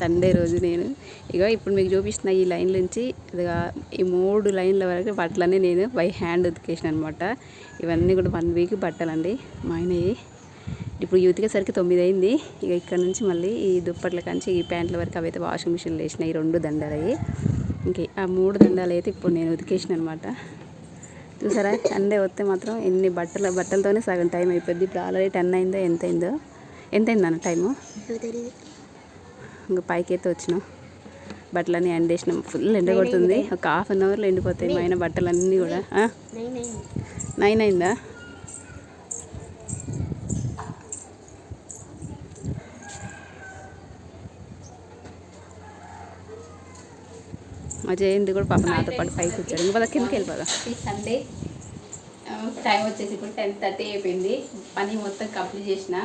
Sunday రోజు నేను. ఇక ఇప్పుడు మీకు చూపిస్తున్న ఈ లైన్ నుంచి ఇదిగా ఈ మూడు లైన్ల వరకు బట్టలన్నీ నేను బై హ్యాండ్ ఉతికేసిన అనమాట ఇవన్నీ కూడా వన్ వీక్ బట్టలండి మా ఆయనవి ఇప్పుడు ఈ ఉతికేసరికి తొమ్మిది అయింది. ఇక ఇక్కడ నుంచి మళ్ళీ ఈ దుప్పట్ల కంచి ఈ ప్యాంట్ల వరకు అవైతే వాషింగ్ మిషన్లో వేసిన ఈ రెండు దండాలు అయ్యి ఇంకే ఆ మూడు దండాలు అయితే ఇప్పుడు నేను ఉతికేసిన అనమాట చూసారా సండే వస్తే మాత్రం ఎన్ని బట్టల బట్టలతోనే సగం టైం అయిపోద్ది. ఇప్పుడు ఆల్రెడీ టెన్ అయిందో ఎంత అయిందో? ఎంత అయిందన్న టైము? ఇంకా పైకి అయితే వచ్చినాం. బట్టలన్నీ ఎండేసినాం. ఫుల్ ఎండ కొడుతుంది. ఒక హాఫ్ అన్ అవర్లో ఎండిపోతాయి. మా ఆయన బట్టలన్నీ కూడా? నైన్ అయిందా? మా జయంతి కూడా పాప నాతో పాటు పైకి వచ్చాడు. ఇంకా కిందకి వెళ్ళిపోదా సండే టైం వచ్చేసి ఇప్పుడు టెన్ థర్టీ అయిపోయింది. పని మొత్తం కంప్లీట్ చేసిన.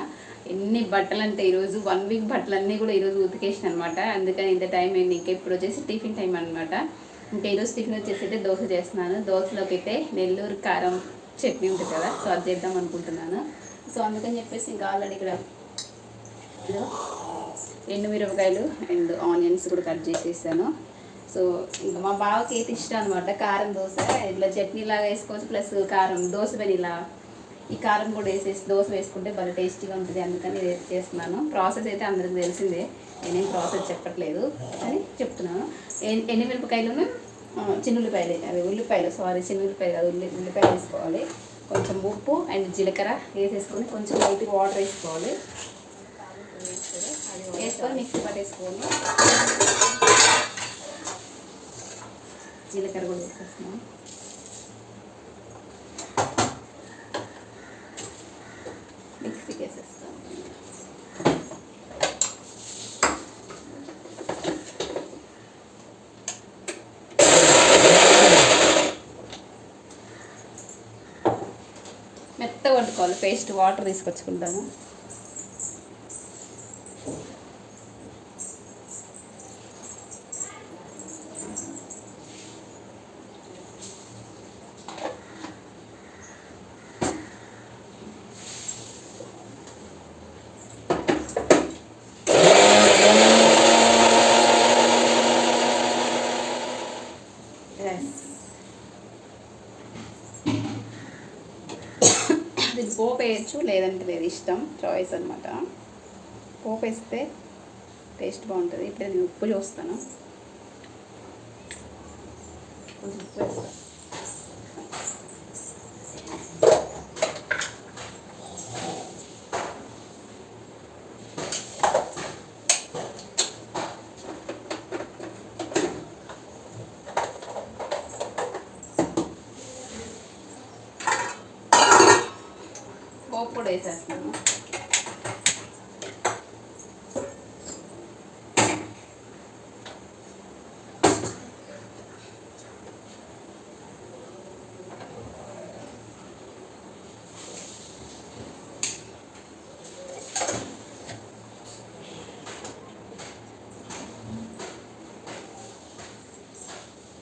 ఎన్ని బట్టలు అంటే ఈరోజు వన్ వీక్ బట్టలు అన్నీ కూడా ఈరోజు ఉతికేసిన అనమాట అందుకని ఇంత టైం అయింది. ఇంకా ఇప్పుడు వచ్చేసి టిఫిన్ టైం అనమాట ఇంకా ఈరోజు టిఫిన్ వచ్చేసి అయితే దోశ చేస్తున్నాను. దోశలోకి అయితే నెల్లూరు కారం చట్నీ ఉంటుంది కదా సో అది చేద్దాం అనుకుంటున్నాను. సో అందుకని చెప్పేసి ఇంకా ఆల్రెడీ ఇక్కడ ఎండు మిరపకాయలు అండ్ ఆనియన్స్ కూడా కట్ చేసేసాను. సో ఇంకా మా బావకి అయితే ఇష్టం అనమాట కారం దోశ ఇట్లా చట్నీ లాగా వేసుకోవచ్చు ప్లస్ కారం దోశ పని ఇలా ఈ కారం కూడా వేసేసి దోశ వేసుకుంటే భలే టేస్టీగా ఉంటుంది. అందుకని ఇది చేస్తున్నాను. ప్రాసెస్ అయితే అందరికి తెలిసిందే. నేనేం ప్రాసెస్ చెప్పట్లేదు. అని చెప్తున్నాను. ఎన్ని మిరపకాయలను ఆ, చిన్న ఉల్లిపాయలు అవి ఉల్లిపాయలు సారీ చిన్న ఉల్లిపాయలు కాదు. ఉల్లి ఉల్లిపాయలు వేసుకోవాలి. కొంచెం ఉప్పు అండ్ జీలకర్ర వేసేసుకొని కొంచెం లైట్ వాటర్ వేసుకోవాలి. వేసుకొని మిక్సీ పట్టేసుకోవాలి. జీలకర్ర కూడా వేసేస్తున్నాను మెత్తగా వండుకోవాలి. పేస్ట్ వాటర్ తీసుకొచ్చుకుంటాను ఎస్ ఇది పోపు వేయచ్చు లేదంటే లేదు. ఇష్టం చాయిస్ అనమాట పోపు వేస్తే టేస్ట్ బాగుంటుంది. ఇప్పుడు నేను ఉప్పు చూస్తాను కొంచెం ఉప్పు వేస్తాను పోపు కూడా వేసేస్తాను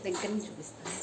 దగ్గర నుంచి చూపిస్తాను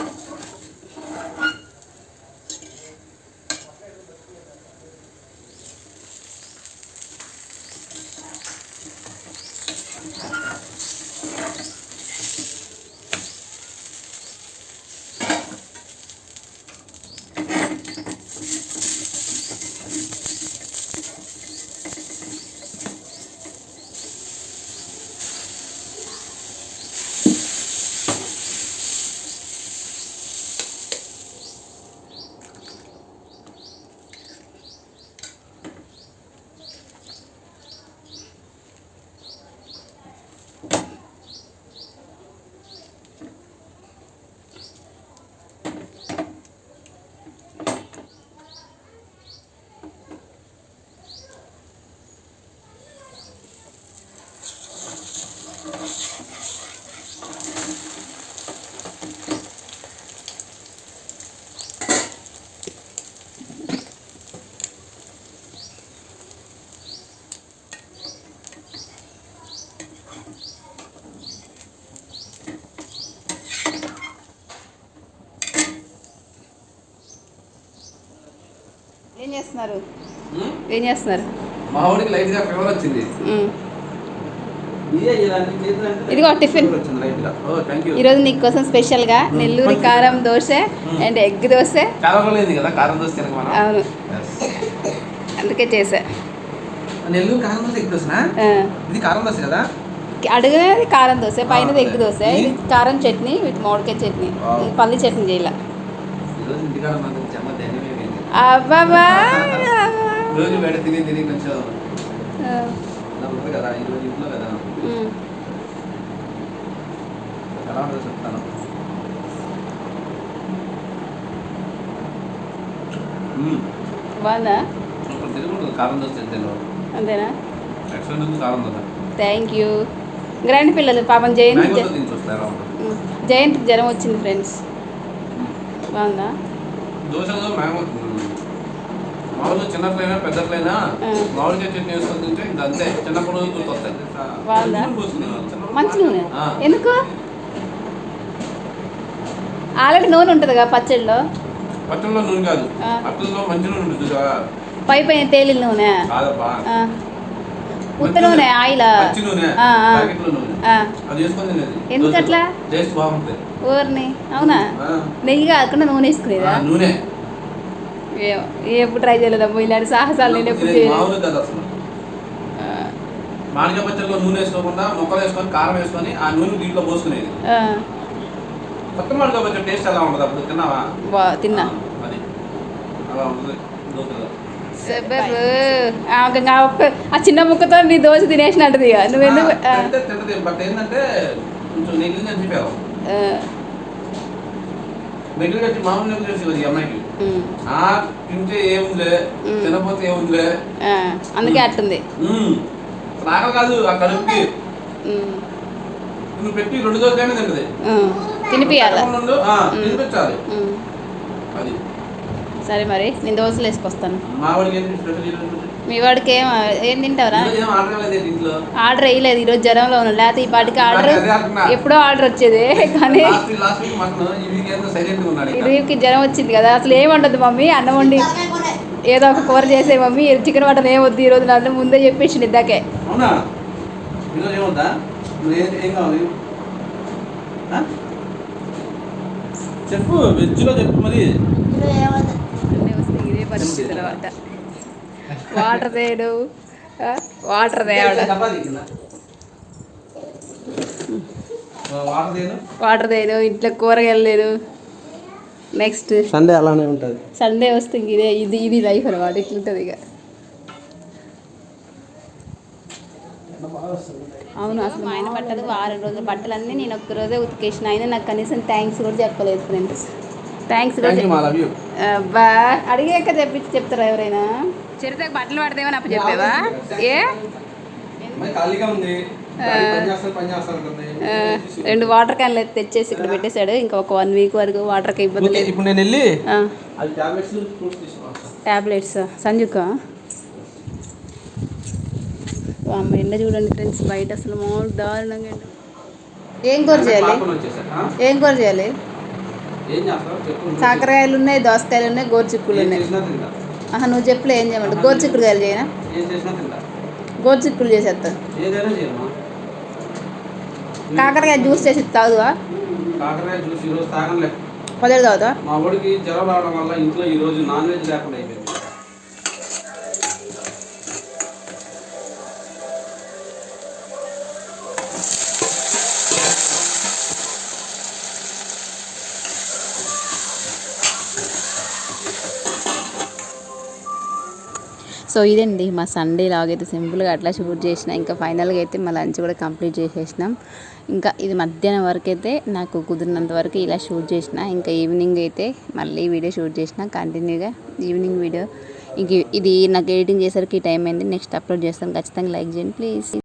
చేస్తున్నారు? ఏం చేస్తున్నారు? లైట్గా ఫీవర్ వచ్చింది. ఇదిగో టిఫిన్. ఈరోజు నీకోసం స్పెషల్గా నెల్లూరి కారం దోశ అండ్ ఎగ్ దోశ. అవును. అందుకే చేసా నెల్లూరు కారం దోశ ఎగ్ దోశనా? ఆ. ఇది కారం దోశ కదా? అడుగునేది కారం దోశ పైన ఎగ్ దోశ ఇది? కారం చట్నీ విత్ మామిడికాయ చట్నీ. పల్లి చట్నీ చేయాల. అబ్బాబా రోజు బయట తిని తిని కొంచెం ఆ, ఇలా ఉంటుంది కదా ఈరోజు ఇంట్లో కదా. మ్మ్. ఎలా ఉంటుందో చెప్తాను. మ్మ్. బాగుందా? కారం దోశ అంతేనా? కారం దోశ? Thank you. గ్రాండ్ పిల్లలు పాపం జయంత్ మ్యాంగోతో తిని చూస్తే ఎలా ఉంటుంది మ్మ్. జయంత్ జ్వరం వచ్చింది ఫ్రెండ్స్. బాగుందా? దోశలో మ్యాంగో మామూలుగా చిన్నట్లయినా పెద్దట్లయినా ఆ. మామిడికాయ చట్నీ తింటే ఇంకా అంతే చిన్నప్పుడు? మంచి నూనె. ఎందుకు ఆల్రెడీ నూనె ఉంటుందిగా పచ్చడిలో పచ్చళ్ళలో నూనె కాదు. అట్లలో మంచి నూనె ఉంటుంది చూసావా? పై పైన తేలిన నూనె. ఉత్త నూనె ఆయిల్ నూనె ఆ, ఆ. ప్యాకెట్లో నూనె ఆ. అది వేసుకొని తినేది ఎందుకు అట్లా? టేస్ట్ బాగుంటుంది ఊరిని అవునా. నెయ్యి కాకుండా నూనె వేసుకునేదా? నూనె. ఎప్పుడు ట్రై చేయలేదమ్మా ఇలాంటి సాహసాలు నేను ఎప్పుడు. మామిడికాయ పచ్చళ్ళలో నూనె వేసుకోకుండా మొక్కలు వేసుకొని కారం వేసుకొని ఆ నూనె దీంట్లో పోసుకునేది. కొత్త మామిడికాయ పచ్చడి టేస్ట్ ఎలా ఉంటుంది అప్పుడు? తిన్నావా? బా తిన్నా. ఆ, అది అలా ఉంటుంది. దోశలో. చిన్న ముక్కతో నీ దోశ తినేసినట్టుది ఇక. అంటే తింటది బట్ ఏంటంటే కొంచెం చచ్చిపోయావు ఆ. నెగిలి వచ్చి మామూలు నెగిలి చేసి ఈ అమ్మాయికి ఉమ్. ఆ తింటే ఏముందిలే మ్మ్. తినపోతే ఏముందిలే ఆ. అందుకే అట్టుంది. రాక కాదు ఆ కడుపుకి ఉమ్. నువ్వు పెట్టి రెండు దోశలైనా తింటది ఆ. తినిపియాల కడుపులో నుండి, ఆ, మ్మ్. తినిపించాలి. అది సరే మరి నేను దోశలు వేసుకొస్తాను మా వాడికి ఏంటి స్పెషల్ ఈరోజు మీ వాడికి ఏం ఏం తింటావురా? ఆర్డర్ కాలేదు ఇంట్లో? ఆర్డర్ వేయలేదు ఈరోజు జ్వరంలో ఉన్నాడు. లేకపోతే ఈ పాటికి ఆర్డర్. ఎప్పుడో ఆర్డర్ వచ్చేది కానీ. రీవ్కి జ్వరం వచ్చింది కదా అసలు ఏం ఉండదు మమ్మీ? అన్నం వండి ఏదో ఒక కూర చేసే మమ్మీ చికెన్ మటన్ ఏం వద్దు ఈరోజు నన్ను ముందే చెప్పేసి ఇద్దాకే? చెప్పు వెజ్లో చెప్పు మరి. ఇదే పరిస్థితి తర్వాత. వాటర్ తేడు. వాటర్ తేవడం. వాటర్ తేను. ఇంట్లో కూరగాయలు లేదు నెక్స్ట్ సండే అలానే ఉంటుంది. సండే వస్తే ఇదే ఇది ఇది లైఫ్ అనమాట ఇట్లుంటుంది ఇక. అవును అసలు మా ఆయన బట్టలు వారం రోజుల బట్టలన్నీ నేను ఒక్క రోజే ఉతికేసిన. అయినా నాకు కనీసం థ్యాంక్స్ కూడా చెప్పలేదు ఫ్రెండ్స్ థ్యాంక్స్ అబ్బా అడిగాక చెప్పి చెప్తారా ఎవరైనా? చరితకు బట్టలు పడదేమని అప్పు చెప్పావా? ఏ? అంటుంది. ఆ, రెండు వాటర్ క్యాన్లు అయితే తెచ్చేసి ఇక్కడ పెట్టేశాడు. ఇంకా ఒక వన్ వీక్ వరకు వాటర్కి ఇబ్బంది ఓకే లేదు. ఇప్పుడు నేను వెళ్ళి టాబ్లెట్స్ సంజుక? అమ్మ ఎండ చూడండి ఫ్రెండ్స్ బయట అసలు మామూలు దారుణంగా. ఏం కూర చేయాలి? ఏం కూర చేయాలి? కాకరకాయలు ఉన్నాయి దోసకాయలు ఉన్నాయి గోరుచిక్కులు ఉన్నాయి. ఆహా నువ్వు చెప్పులే ఏం చేయమంటే గోరుచిక్కుడుకాయలు చేయనా? ఏం చేసినా తింటా. గోరుచిక్కులు చేసేస్తా కాకరకాయ జ్యూస్ చేసి తాగుదా కాకరకాయ జ్యూస్ ఈరోజు తాగలే పదేడు తాగుతా మా వాడికి జ్వరం రావడం వల్ల ఇంట్లో ఈరోజు నాన్ వెజ్ లేకుండా అయిపోయింది. సో ఇదండి మా సండే లాగైతే సింపుల్గా అట్లా షూట్ చేసిన ఇంకా ఫైనల్గా అయితే మా లంచ్ కూడా కంప్లీట్ చేసేసినాం. ఇంకా ఇది మధ్యాహ్నం వరకు అయితే నాకు కుదిరినంత వరకు ఇలా షూట్ చేసిన ఇంకా ఈవినింగ్ అయితే మళ్ళీ వీడియో షూట్ చేసిన కంటిన్యూగా ఈవినింగ్ వీడియో. ఇంక ఇది నాకు ఎడిటింగ్ చేసరికి ఈ టైం అయింది నెక్స్ట్ అప్లోడ్ చేస్తాను ఖచ్చితంగా లైక్ చేయండి ప్లీజ్.